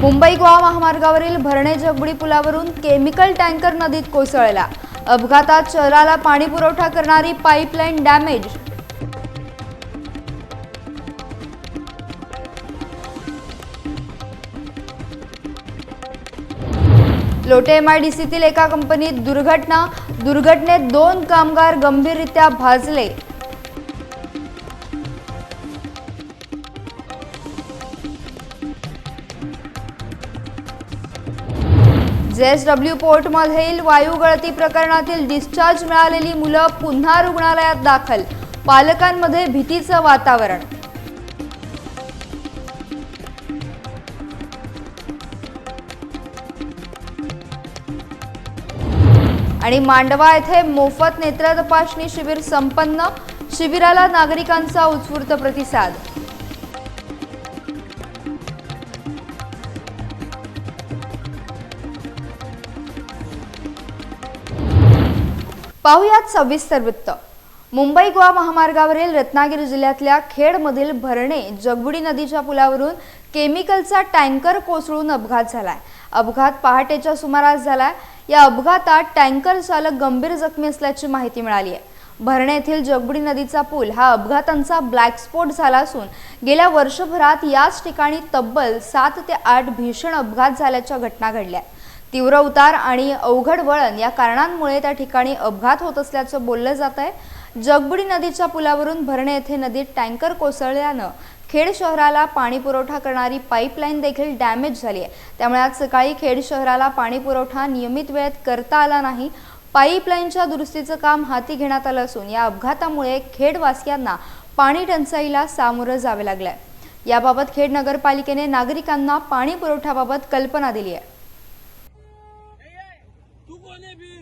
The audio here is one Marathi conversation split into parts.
मुंबई गोवा महामार्गावरील भरणे जगबुडी पुलावरून केमिकल टँकर नदीत कोसळला. अपघातात शहराला पाणी पुरवठा करणारी pipeline damage. Lote M I D सीतील एका कंपनीत दुर्घटना दुर्घटनेत दोन कामगार गंभीररित्या भाजले. जेएसडब्ल्यू पोर्टमधील वायू गळती प्रकरणातील डिस्चार्ज मिळालेली मुलं पुन्हा रुग्णालयात दाखल. पालकांमध्ये भीतीचं वातावरण. आणि मांडवा येथे मोफत नेत्र तपासणी शिबिर संपन्न. शिबिराला नागरिकांचा उत्स्फूर्त प्रतिसाद. पाहुयात सविस्तर वृत्त. मुंबई गोवा महामार्गावरील रत्नागिरी जिल्ह्यातल्या खेडमधील भरणे जगबुडी नदीच्या पुलावरून केमिकलचा टँकर कोसळून अपघात झालाय. अपघात पहाटेच्या सुमारास झालाय. या अपघातात टँकर चालक गंभीर जखमी असल्याची माहिती मिळाली आहे. भरणे येथील जगबुडी नदीचा पूल हा अपघातांचा ब्लॅक स्पॉट झाला असून गेल्या वर्षभरात याच ठिकाणी तब्बल सात ते आठ भीषण अपघात झाल्याच्या घटना घडल्या. तीव्र उतार आणि अवघड वळण या कारणांमुळे त्या ठिकाणी अपघात होत असल्याचं बोललं जात आहे. जगबुडी नदीच्या पुलावरून भरणे येथे नदीत टँकर कोसळल्यानं खेड शहराला पाणी पुरवठा करणारी पाईपलाईन देखील डॅमेज झाली आहे. त्यामुळे आज सकाळी खेड शहराला पाणी पुरवठा नियमित वेळेत करता आला नाही. पाईपलाईनच्या दुरुस्तीचं काम हाती घेण्यात आलं असून या अपघातामुळे खेडवासियांना पाणी टंचाईला सामोरं जावे लागलंय. याबाबत खेड नगरपालिकेने नागरिकांना पाणी पुरवठ्याबाबत कल्पना दिली आहे तू कोण आहे बी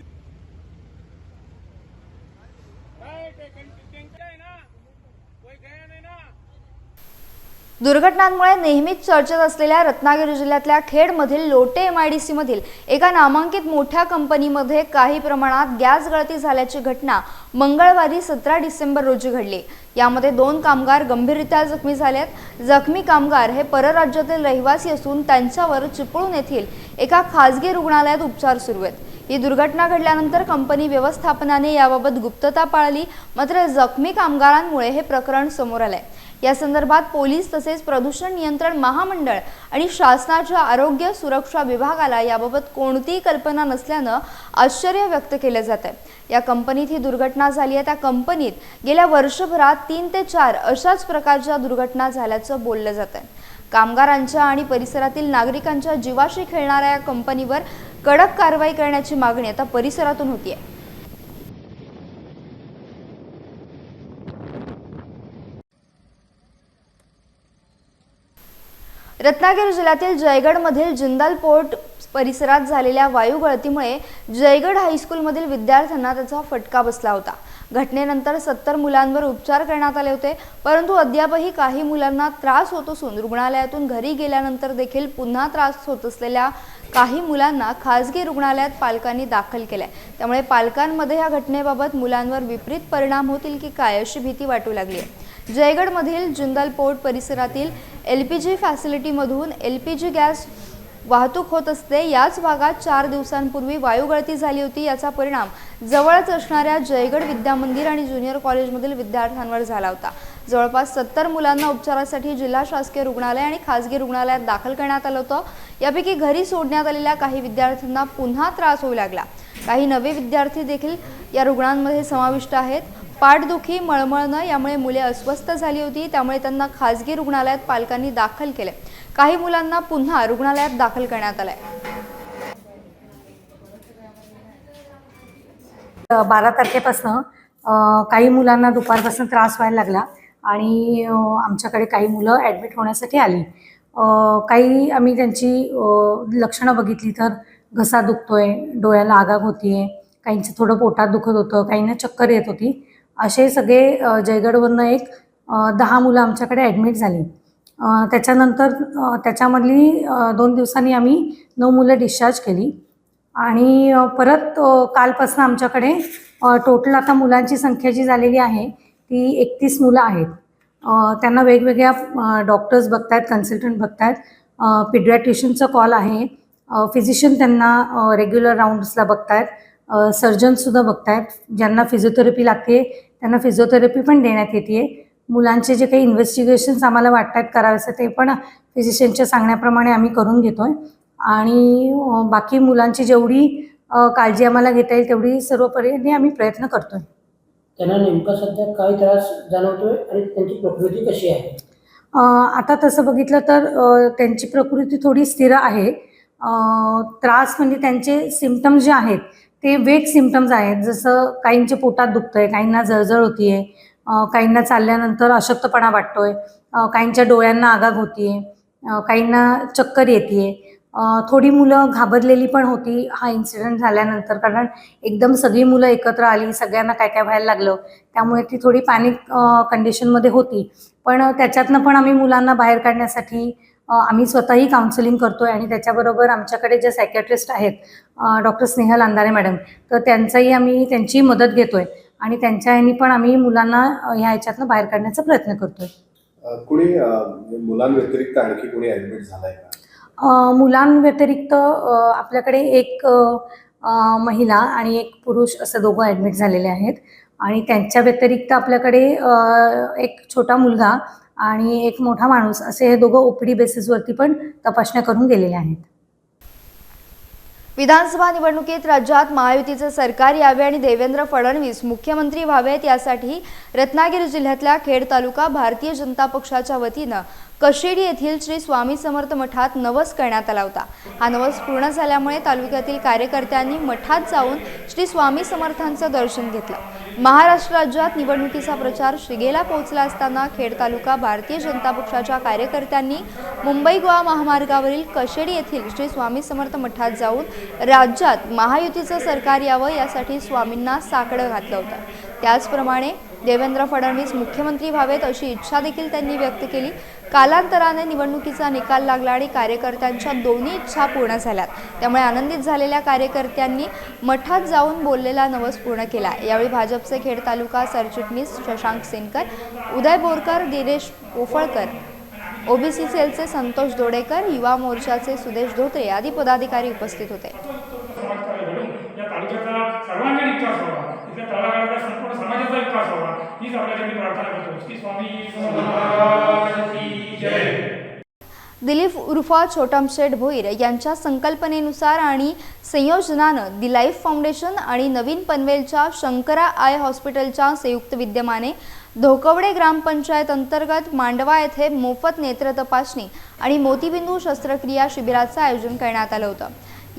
काय ते टँकर आहे ना कोई गया नाही ना दुर्घटनांमुळे नेहमीच चर्चेत असलेल्या रत्नागिरी जिल्ह्यातल्या खेडमधील लोटे एम आय डी सीमधील एका नामांकित मोठ्या कंपनीमध्ये काही प्रमाणात गॅस गळती झाल्याची घटना मंगळवारी सतरा डिसेंबर रोजी घडली. यामध्ये दोन कामगार गंभीररित्या जखमी झालेत जखमी कामगार हे परराज्यातील रहिवासी असून त्यांच्यावर चिपळूण येथील एका खासगी रुग्णालयात उपचार सुरू आहेत. ही दुर्घटना घडल्यानंतर कंपनी व्यवस्थापनाने याबाबत गुप्तता पाळली मात्र जखमी कामगारांमुळे हे प्रकरण समोर आलंय. या संदर्भात पोलीस तसेच प्रदूषण नियंत्रण महामंडळ आणि शासनाच्या आरोग्य सुरक्षा विभागाला याबाबत कोणतीही कल्पना नसल्यानं आश्चर्य व्यक्त केलं जात आहे या कंपनीत ही दुर्घटना झाली आहे. त्या कंपनीत गेल्या वर्षभरात तीन ते चार अशाच प्रकारच्या दुर्घटना झाल्याचं बोललं जात आहे कामगारांच्या आणि परिसरातील नागरिकांच्या जीवाशी खेळणाऱ्या या कंपनीवर कडक कारवाई करण्याची मागणी आता परिसरातून होती आहे रत्नागिरी जिल्ह्यातील जयगडमधील जिंदाल पोर्ट परिसरात झालेल्या वायू गळतीमुळे जयगड हायस्कूलमधील विद्यार्थ्यांना त्याचा फटका बसला होता. घटनेनंतर सत्तर मुलांवर उपचार करण्यात आले होते परंतु अद्यापही काही मुलांना त्रास होत असून रुग्णालयातून घरी गेल्यानंतर देखील पुन्हा त्रास होत असलेल्या काही मुलांना खासगी रुग्णालयात पालकांनी दाखल केलंय. त्यामुळे पालकांमध्ये या घटनेबाबत मुलांवर विपरीत परिणाम होतील की काय अशी भीती वाटू लागली आहे जयगडमधील जिंदल पोर्ट परिसरातील एल पी जी फॅसिलिटीमधून एल पी जी गॅस वाहतूक होत असते. याच भागात चार दिवसांपूर्वी वायुगळती झाली होती. याचा परिणाम जवळच असणाऱ्या जयगड विद्या मंदिर आणि ज्युनियर कॉलेजमधील विद्यार्थ्यांवर झाला होता. जवळपास सत्तर मुलांना उपचारासाठी जिल्हा शासकीय रुग्णालय आणि खासगी रुग्णालयात दाखल करण्यात आलं होतं. यापैकी घरी सोडण्यात आलेल्या काही विद्यार्थ्यांना पुन्हा त्रास होऊ लागला. काही नवे विद्यार्थी देखील या रुग्णांमध्ये समाविष्ट आहेत. पाठदुखी मळमळणं यामुळे मुले अस्वस्थ झाली होती. त्यामुळे त्यांना खासगी रुग्णालयात पालकांनी दाखल केले. काही मुलांना पुन्हा रुग्णालयात दाखल करण्यात आलंय. बारा तारखेपासनं काही मुलांना दुपारपासून त्रास व्हायला लागला आणि आमच्याकडे काही मुलं ॲडमिट होण्यासाठी आली. काही आम्ही त्यांची लक्षणं बघितली तर घसा दुखतोय डोळ्याला आगाग होतीये काहींचं थोडं पोटात दुखत होतं काहींना चक्कर येत होती. असे सगळे जयगडवरनं एक दहा मुलं आमच्याकडे ॲडमिट झाली. त्याच्यानंतर त्याच्यामधली दोन दिवसांनी आम्ही नऊ मुलं डिस्चार्ज केली. आणि परत कालपासून आमच्याकडे टोटल आता मुलांची संख्या जी झालेली आहे ती एकतीस मुलं आहेत. त्यांना वेगवेगळ्या डॉक्टर्स बघतायत कन्सल्टंट बघतायत. पिड्रॅट्रिशियनचा कॉल आहे. फिजिशियन त्यांना रेग्युलर राऊंड्सला बघतायत. सर्जनसुद्धा बघतायत. ज्यांना फिजिओथेरपी लागते त्यांना फिजिओथेरपी पण देण्यात येते मुलांचे जे काही इन्व्हेस्टिगेशन्स आम्हाला वाटत आहेत करायचं ते पण फिजिशियनच्या सांगण्याप्रमाणे आम्ही करून घेतो आहे आणि बाकी मुलांची जेवढी काळजी आम्हाला घेता येईल तेवढी सर्व परीने आम्ही प्रयत्न करतो आहे त्यांना नेमका सध्या काय त्रास जाणवतोय आणि त्यांची प्रकृती कशी आहे? आता तसं बघितलं तर त्यांची प्रकृती थोडी स्थिर आहे. त्रास म्हणजे त्यांचे सिमटम्स जे आहेत ते वेग सिमटम्स आहेत. जसं काहींच्या पोटात दुखतं आहे काहींना जळजळ होतीये आहे काहींना चालल्यानंतर अशक्तपणा वाटतोय काहींच्या डोळ्यांना आगाग होतीये आहे काहींना चक्कर येते थोडी मुलं घाबरलेली पण होती हा इन्सिडेंट झाल्यानंतर कारण एकदम सगळी मुलं एकत्र आली सगळ्यांना काय काय व्हायला लागलं त्यामुळे ती थोडी पॅनिक कंडिशनमध्ये होती. पण त्याच्यातनं पण आम्ही मुलांना बाहेर काढण्यासाठी आम्ही स्वतःही काउन्सिलिंग करतोय आणि त्याच्याबरोबर आमच्याकडे जे सायकॅट्रिस्ट आहेत डॉक्टर स्नेहल अंधारे मॅडम तर त्यांचाही आम्ही त्यांची मदत घेतोय आणि त्यांच्या ह्यानी पण आम्ही मुलांना ह्या ह्याच्यातनं बाहेर काढण्याचा प्रयत्न करतोय. कुणी मुलांव्यतिरिक्त आणखी कोणी ऍडमिट अ, मुलांव्यतिरिक्त आपल्याकडे एक महिला आणि एक पुरुष असं दोघं ॲडमिट झालेले आहेत आणि त्यांच्या व्यतिरिक्त आपल्याकडे एक छोटा मुलगा आणि एक मोठा माणूस असे हे दोघं ओपीडी बेसिसवरती पण तपासण्या करून गेलेले आहेत. विधानसभा निवडणुकीत राज्यात महायुतीचं सरकार यावे आणि देवेंद्र फडणवीस मुख्यमंत्री व्हावेत यासाठी रत्नागिरी जिल्ह्यातल्या खेड तालुका भारतीय जनता पक्षाच्या वतीनं कशेडी येथील श्री स्वामी समर्थ मठात नवस करण्यात आला होता. हा नवस पूर्ण झाल्यामुळे तालुक्यातील कार्यकर्त्यांनी मठात जाऊन श्री स्वामी समर्थांचं दर्शन घेतलं. महाराष्ट्र राज्यात निवडणुकीचा प्रचार शिगेला पोहोचला असताना खेड तालुका भारतीय जनता पक्षाच्या कार्यकर्त्यांनी मुंबई गोवा महामार्गावरील कशेडी येथील श्री स्वामी समर्थ मठात जाऊन राज्यात महायुतीचं सरकार यावं यासाठी स्वामींना साकडं घातलं होतं. त्याचप्रमाणे देवेंद्र फडणवीस मुख्यमंत्री व्हावेत अशी इच्छा देखील त्यांनी व्यक्त केली. कालांतराने निवडणुकीचा निकाल लागला आणि कार्यकर्त्यांच्या दोन्ही इच्छा पूर्ण झाल्यात. त्यामुळे आनंदित झालेल्या कार्यकर्त्यांनी मठात जाऊन बोललेला नवस पूर्ण केला. यावेळी भाजपचे खेड तालुका सरचिटणीस शशांक सेनकर उदय बोरकर दिनेश पोफळकर ओबीसी सेलचे संतोष दोडेकर युवा मोर्चाचे सुदेश धोत्रे आदी पदाधिकारी उपस्थित होते समाज कार्य घडून या सर्वांगीण विकास व्हावा इथल्या तळागाळातल्या संपूर्ण समाजाचा विकास व्हावा हीच आपल्यासाठी प्रार्थना करतो. की स्वामी जय. दिलीप उर्फा छोटमशेठ भोईर यांच्या संकल्पनेनुसार आणि संयोजनानं दी लाईफ फाउंडेशन आणि नवीन पनवेलच्या शंकरा आय हॉस्पिटलच्या संयुक्त विद्यमाने धोकवडे ग्रामपंचायत अंतर्गत मांडवा येथे मोफत नेत्र तपासणी आणि मोतीबिंदू शस्त्रक्रिया शिबिराचं आयोजन करण्यात आलं होतं.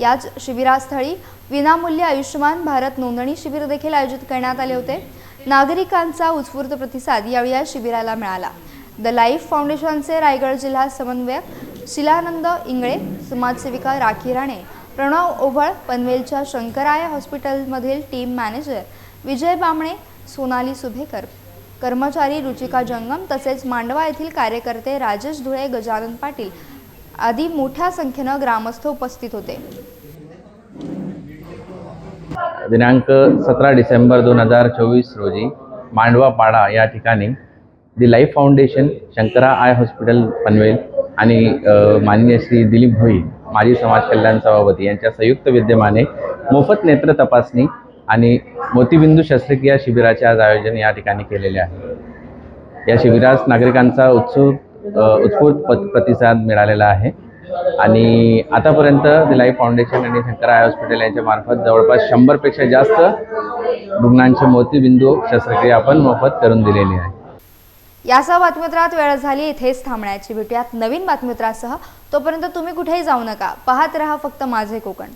याच शिबिरास्थळी विनामूल्य आयुष्यमान भारत नोंदणी शिबिर देखील आयोजित करण्यात आले होते. नागरिकांचा उत्स्फूर्त प्रतिसाद यावेळी या शिबिराला मिळाला. द लाईफ फाउंडेशनचे रायगड जिल्हा समन्वयक शिलानंद इंगळे समाजसेविका राखी राणे प्रणव ओव्हळ पनवेलच्या शंकराय हॉस्पिटलमधील टीम मॅनेजर विजय बामणे सोनाली सुभेकर कर्मचारी रुचिका जंगम तसेच मांडवा येथील कार्यकर्ते राजेश धुळे गजानन पाटील आदी मोठ्या संख्येनं ग्रामस्थ उपस्थित होते. दिनांक सतरा डिसेंबर दोन हजार चोवीस रोजी मांडवा पाडा या ठिकाणी The Life Foundation Shankara eye hospital Panvel आणि माननीय श्री दिलीप भोई माजी समाज कल्याण सभापती यांच्या संयुक्त विद्यमाने मोफत नेत्र तपासणी आणि मोतीबिंदू शस्त्रक्रिया शिबिराचे आज आयोजन या ठिकाणी केलेले आहे. या शिबिरास नागरिकांचा उत्सुक उत्स्फूर्त पत प्रतिसाद मिळालेला आहे. आणि आतापर्यंत दिलाई फाउंडेशन आणि शंकर आय हॉस्पिटल यांच्या मार्फत जवळपास शंभरपेक्षा जास्त रुग्णांचे मोतीबिंदू शस्त्रक्रिया आपण मोफत करून दिलेली आहे. यासह बातमीपत्रात वेळ झाली इथेच थांबण्याची. भेटूयात नवीन बातमीपत्रासह. तोपर्यंत तुम्ही कुठेही जाऊ नका. पाहत रहा फक्त माझे कोकण.